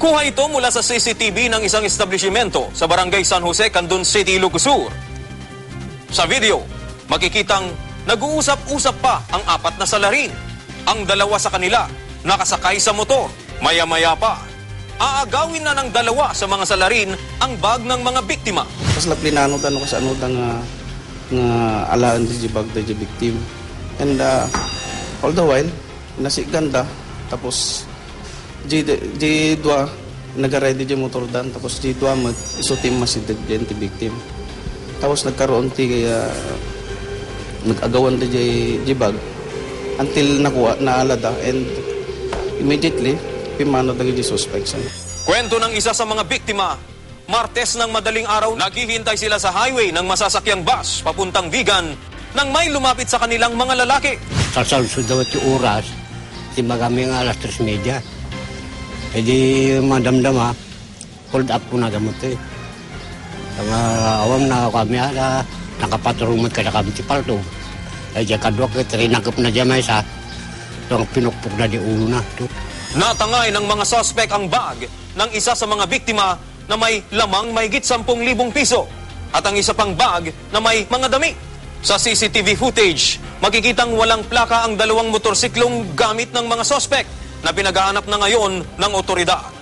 Kuha ito mula sa CCTV ng isang establishmento sa Barangay San Jose, Candon City, Lucusur. Sa video, makikitang nag-uusap-usap pa ang apat na salarin. Ang dalawa sa kanila, nakasakay sa motor. Maya-maya pa, aagawin na ng dalawa sa mga salarin ang bag ng mga biktima. Tapos lang plinano tanong ko sa ano nga nga alaan di bag di victim. And uh, all the while, nasi ganda, tapos di di dua nagaready di motor dan tapos di dua mat isutim mas di ti victim. Tapos nagkaroon ti kaya nag-agawan di di bag until nakuha naalada and immediately pimano dagi di suspects. Kwento ng isa sa mga biktima, Martes ng madaling araw, naghihintay sila sa highway ng masasakyang bus papuntang Vigan nang may lumapit sa kanilang mga lalaki. Sasalsod daw iti oras, ti magami nga alas tres media. E di madamdama, hold up ko na gamot eh. Uh, awam na kami ala, nakapatrong ka na kami ti palto. E di kadwak iti rinagap na dyan may sa, ang pinukpok na di ulo na. Natangay ng mga sospek ang bag ng isa sa mga biktima na may lamang mahigit 10,000 piso at ang isa pang bag na may mga dami. Sa CCTV footage, makikitang walang plaka ang dalawang motorsiklong gamit ng mga sospek na pinagahanap na ngayon ng otoridad.